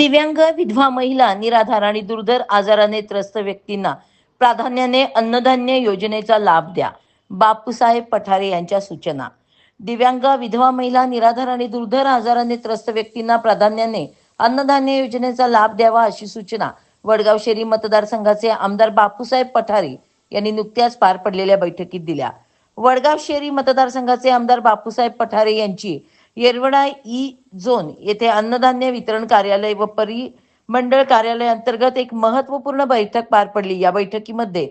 दिव्यांग विधवा महिला निराधार आणि दुर्धर आजाराने त्रस्त व्यक्तींना प्राधान्याने अन्नधान्य योजनेचा लाभ द्या. बापूसाहेब पठारे यांच्या सूचना. दिव्यांग विधवा महिला निराधार आणि दुर्धर आजाराने त्रस्त व्यक्तींना प्राधान्याने अन्नधान्य योजनेचा लाभ द्यावा अशी सूचना वडगाव शेरी मतदारसंघाचे आमदार बापूसाहेब पठारे यांनी नुकत्याच पार पडलेल्या बैठकीत दिल्या. वडगाव शेरी मतदारसंघाचे आमदार बापूसाहेब पठारे यांची येरवडा ई झोन येथे अन्नधान्य वितरण कार्यालय व परिमंडळ कार्यालय अंतर्गत एक महत्त्वपूर्ण बैठक पार पडली. या बैठकीमध्ये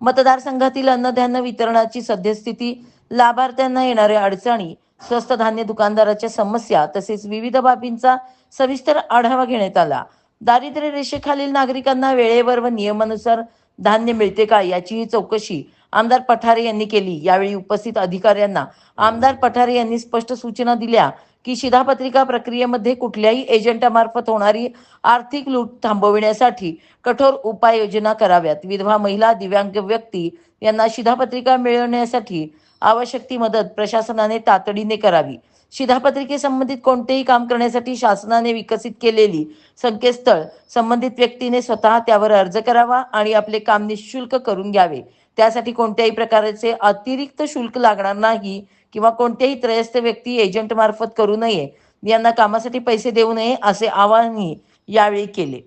मतदारसंघातील अन्नधान्य वितरणाची सद्यस्थिती लाभार्थ्यांना येणाऱ्या अडचणी स्वस्त धान्य दुकानदाराच्या समस्या तसेच विविध बाबींचा सविस्तर आढावा घेण्यात आला. दारिद्र्य रेषेखालील नागरिकांना वेळेवर व नियमानुसार धान्य मिळते का याचीही चौकशी आमदार पठारे यांनी केली. यावेळी उपस्थित अधिकाऱ्यांना आमदार पठारे यांनी स्पष्ट सूचना दिल्या. की शिधापत्रिका प्रक्रियेमध्ये कुठल्याही एजंटामार्फत होणारी आर्थिक लूट थांबविण्यासाठी कठोर उपाययोजना कराव्यात. विधवा महिला दिव्यांग व्यक्ती यांना शिधापत्रिका मिळवण्यासाठी आवश्यक ती मदत प्रशासनाने तातडीने करावी. शिधापत्रिके संबंधित कोणतेही काम करण्यासाठी शासनाने विकसित केलेली संकेतस्थळ संबंधित व्यक्तीने स्वतः त्यावर अर्ज करावा आणि आपले काम निशुल्क करून घ्यावे. त्यासाठी कोणत्याही प्रकारचे अतिरिक्त शुल्क लागणार नाही किंवा कोणत्याही त्रयस्थ व्यक्ती एजंट मार्फत करू नये. यांना कामासाठी पैसे देऊ नये असे आवाहनही यावेळी केले.